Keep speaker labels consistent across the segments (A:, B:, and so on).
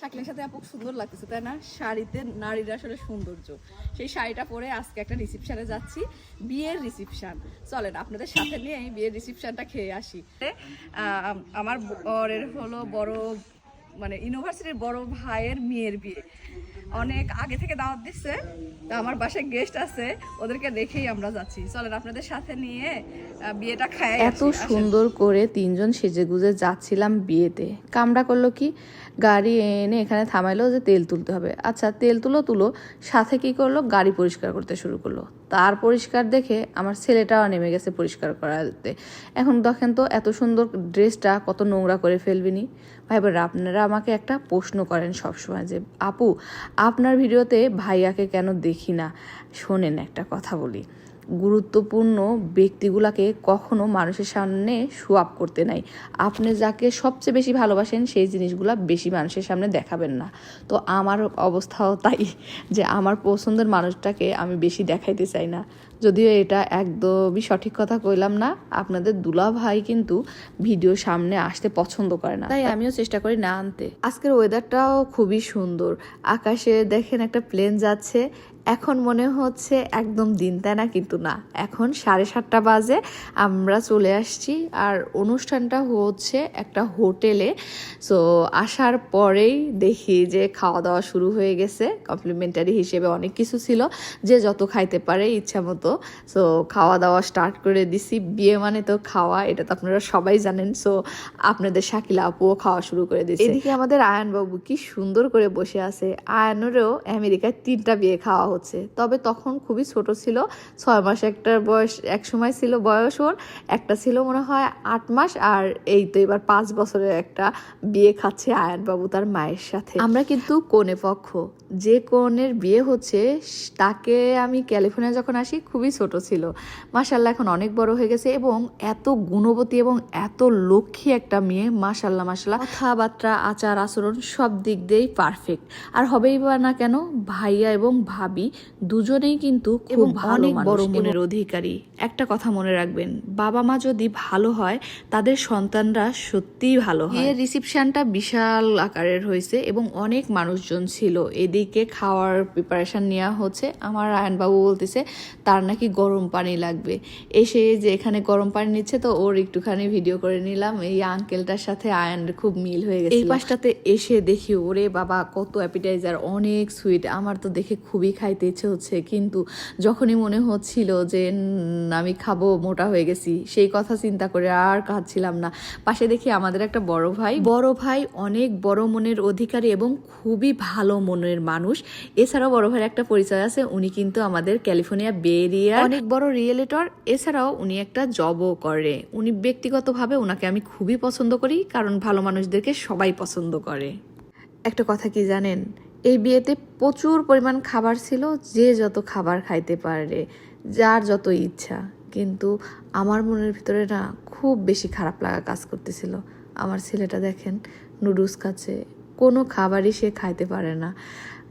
A: শাকিলের সাথে আপু সুন্দর লাগতেছে, তাই না? শাড়িতে নারীর আসলে সৌন্দর্য। সেই শাড়িটা পরে আজকে একটা রিসিপশানে যাচ্ছি, বিয়ের রিসিপশান চলেন, আপনাদের সাথে নিয়ে বিয়ের রিসিপশানটা খেয়ে আসি। আমার বরের হলো বড় মানে ইউনিভার্সিটির বড় ভাইয়ের মেয়ের বিয়ে। অনেক আগে থেকে দাওয়াত দিচ্ছে তা আমার বাসায় গেস্ট আছে ওদেরকে রেখেই আমরা যাচ্ছি। চলেন আপনাদের সাথে নিয়ে বিয়েটা খায়
B: এত সুন্দর করে তিনজন সেজে গুজে যাচ্ছিলাম বিয়েতে। কামড়া করল কি? গাড়ি এনে এখানে থামাইলো যে তেল তুলতে হবে। আচ্ছা তেল তুলো তুলো সাথে কি করল? গাড়ি পরিষ্কার করতে শুরু করল। তার পরিষ্কার দেখে আমার ছেলেটাও নেমে গেছে পরিষ্কার করাতে। এখন দেখেন তো এত সুন্দর ড্রেসটা, কত নোংরা করে ফেলবিনি। ভাই এবার আপনারা আমাকে একটা প্রশ্ন করেন সবসময় যে, আপু, আপনার ভিডিওতে ভাইয়াকে কেন দেখি না? শোনেন একটা কথা বলি। গুরুত্বপূর্ণ ব্যক্তিগুলাকে কখনো মানুষের সামনে সোয়াপ করতে নাই। আপনি যাকে সবচেয়ে বেশি ভালোবাসেন, সেই জিনিসগুলা বেশি মানুষের সামনে দেখাবেন না। তো আমার অবস্থাও তাই, যে আমার পছন্দের মানুষটাকে আমি বেশি দেখাইতে চাই না। যদিও এটা একদমই সঠিক কথা কইলাম না, আপনাদের দুলা ভাই কিন্তু ভিডিও সামনে আসতে পছন্দ করে না। তাই আমিও চেষ্টা করি না আনতে। আজকের ওয়েদারটাও খুবই সুন্দর। আকাশে দেখেন একটা প্লেন যাচ্ছে এখন মনে হচ্ছে একদম দিন তাই না, কিন্তু না। এখন সাড়ে সাতটা বাজে, আমরা চলে আসছি। আর অনুষ্ঠানটা হচ্ছে একটা হোটেলে। সো আসার পরেই দেখি যে খাওয়া দাওয়া শুরু হয়ে গেছে। কমপ্লিমেন্টারি হিসেবে অনেক কিছু ছিল, যে যত খাইতে পারে ইচ্ছা মতো। সো খাওয়া দাওয়া স্টার্ট করে দিছি। বিয়ে মানে তো খাওয়া, এটা তো আপনারা সবাই জানেন। সো আপনাদের শাকিলা আপুও খাওয়া শুরু করে দিয়েছে। এদিকে আমাদের আয়ান বাবু কি সুন্দর করে বসে আছে। আয়নেরও আমেরিকায় তিনটা বিয়ে খাওয়া হচ্ছে। তবে তখন খুবই ছোট ছিল ছয় মাস একটার বয়স এক সময় ছিল বয়স ওর একটা ছিল মনে হয় আট মাস আর এই তো এবার পাঁচ বছরের একটা বিয়ে খাচ্ছে আয়ান বাবু তার মায়ের সাথে। আমরা কিন্তু কোণে পক্ষ। যে কোণের বিয়ে হচ্ছে তাকে আমি ক্যালিফোর্নিয়া যখন আসি খুবই ছোট ছিল। মাসাল্লাহ এখন অনেক বড় হয়ে গেছে এবং এত গুণবতী এবং এত লক্ষ্মী একটা মেয়ে মাসাল্লাহ মাসাল্লাহ কথাবার্তা আচার আচরণ সব দিক দিয়েই পারফেক্ট আর হবেই বা না কেন ভাইয়া এবং ভাবি দুজনেই কিন্তু খুব অনেক বড় মনের অধিকারী। একটা কথা মনে রাখবেন বাবা মা যদি ভালো হয় তাদের সন্তানরা সত্যিই ভালো হয়। বিয়ের রিসিপশনটা বিশাল আকারের হয়েছে এবং অনেক মানুষজন ছিল। এদিকে খাওয়ার প্রিপারেশন নেওয়া হচ্ছে। আমার আয়নবাবু বলতেছে তার নাকি গরম পানি লাগবে। এসে যে এখানে গরম পানি নিচ্ছে তো ওর একটুখানি ভিডিও করে নিলাম। এই আঙ্কেলটার সাথে আয়ন খুব মিল হয়ে গেছে এই পাশটাতে এসে দেখি ওরে বাবা কত অ্যাপিটাইজার অনেক সুইট আমার তো দেখে খুবই খাইতে ইচ্ছে হচ্ছে, কিন্তু যখনই মনে হচ্ছিল যে আমি খাব, মোটা হয়ে গেছি, সেই কথা চিন্তা করে আর খাচ্ছিলাম না। পাশে দেখি আমাদের একটা বড় ভাই। বড় ভাই অনেক বড় মনের অধিকারী এবং খুবই ভালো মনের মানুষ। এছাড়াও বড় ভাইয়ের একটা পরিচয় আছে, উনি কিন্তু আমাদের ক্যালিফোর্নিয়া বে এরিয়ার অনেক বড় রিয়েলেটর। এছাড়াও উনি একটা জবও করে। উনি ব্যক্তিগতভাবে ওনাকে আমি খুবই পছন্দ করি, কারণ ভালো মানুষদেরকে সবাই পছন্দ করে। একটা কথা কি জানেন? এই বিয়েতে প্রচুর পরিমাণ খাবার ছিল, যে যত খাবার খাইতে পারে, যার যত ইচ্ছা। কিন্তু আমার মনের ভিতরে না খুব বেশি খারাপ লাগা কাজ করতেছিল। আমার ছেলেটা দেখেন, নুডলস কাছে কোনো খাবারই সে খাইতে পারে না।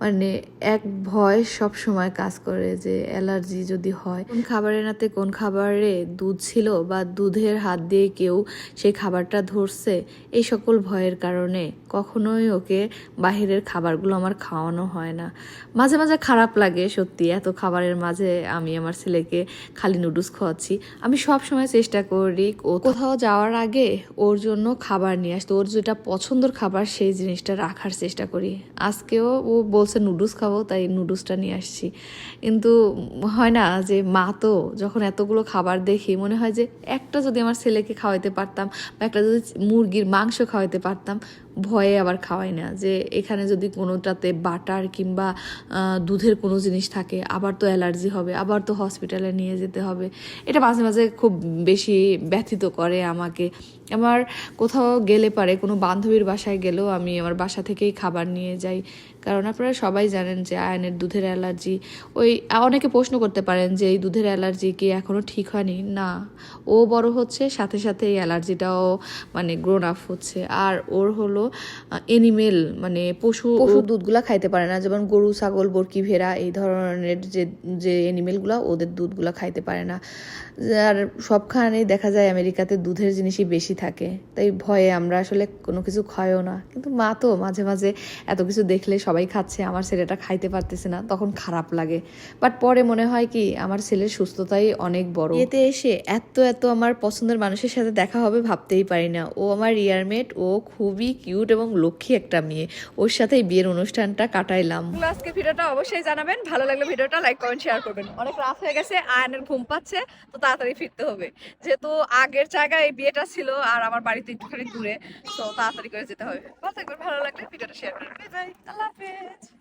B: মানে এক ভয় সব সময় কাজ করে যে অ্যালার্জি যদি হয়। কোন খাবারের নাতে কোন খাবারে দুধ ছিল বা দুধের হাত দিয়ে কেউ সেই খাবারটা ধরছে, এই সকল ভয়ের কারণে কখনোই ওকে বাহিরের খাবারগুলো আমার খাওয়ানো হয় না। মাঝে মাঝে খারাপ লাগে সত্যি, এত খাবারের মাঝে আমি আমার ছেলেকে খালি নুডলস খাওয়াচ্ছি। আমি সব সময় চেষ্টা করি ও কোথাও যাওয়ার আগে ওর জন্য খাবার নিয়ে আসতে, ওর যেটা পছন্দের খাবার সেই জিনিসটা রাখার চেষ্টা করি। আজকেও ও বলছে নুডলস খাব, তাই নুডলসটা নিয়ে আসছি। কিন্তু হয় না যে মা তো যখন এতগুলো খাবার দেখি, মনে হয় যে একটা যদি আমার ছেলেকে খাওয়াইতে পারতাম বা একটা যদি মুরগির মাংস খাওয়াইতে পারতাম ভয়ে আবার খাওয়াই না, যে এখানে যদি কোনোটাতে বাটার কিংবা দুধের কোনো জিনিস থাকে, আবার তো অ্যালার্জি হবে, আবার তো হসপিটালে নিয়ে যেতে হবে। এটা মাঝে মাঝে খুব বেশি ব্যথিত করে আমাকে। আমার কোথাও গেলে পারে, কোনো বান্ধবীর বাসায় গেলেও আমি আমার বাসা থেকেই খাবার নিয়ে যাই। কারণ আপনারা সবাই জানেন যে আয়নের দুধের অ্যালার্জি, ওই অনেকে প্রশ্ন করতে পারেন যে এই দুধের অ্যালার্জি কি এখনও ঠিক হয়নি? না, ও বড় হচ্ছে, সাথে সাথে এই অ্যালার্জিটাও মানে গ্রোন আপ হচ্ছে। আর ওর হলো এনিমেল মানে পশু পশু দুধগুলা খাইতে পারে না। যেমন গরু ছাগল বরকি ভেড়া এই ধরনের যে যে এনিমেলগুলো ওদের দুধগুলা খাইতে পারে না। আর সবখানেই দেখা যায় আমেরিকাতে দুধের জিনিসই বেশি থাকে। তাই ভয়ে আমরা আসলে কোনো কিছু খায়ও না। কিন্তু মা তো মাঝে মাঝে এত কিছু দেখলে সবাই খাচ্ছে আমার ছেলেটা খাইতে পারতেছে না তখন খারাপ লাগে। বাট পরে মনে হয় কি আমার ছেলের সুস্থতাই অনেক বড়। এতে এসে এত এত আমার পছন্দের মানুষের সাথে দেখা হবে ভাবতেই পারি না। ও আমার ইয়ারমেট ও খুবই কিউট এবং লক্ষ্মী একটা মেয়ে। ওর সাথে বিয়ের অনুষ্ঠানটা কাটাইলাম।
A: আজকে ভিডিওটা অবশ্যই জানাবেন। ভালো লাগলে ভিডিওটা লাইক কমেন্ট শেয়ার করবেন। অনেক রাত হয়ে গেছে, আয়নের ঘুম পাচ্ছে, তো তাড়াতাড়ি ফিরতে হবে। যেহেতু আগের জায়গায় বিয়েটা ছিল আর আমার বাড়িতে একটুখানি দূরে, তো তাড়াতাড়ি করে যেতে হবে। ভালো ভালো লাগলে ভিডিওটা শেয়ার করবেন। আল্লাহ হাফেজ।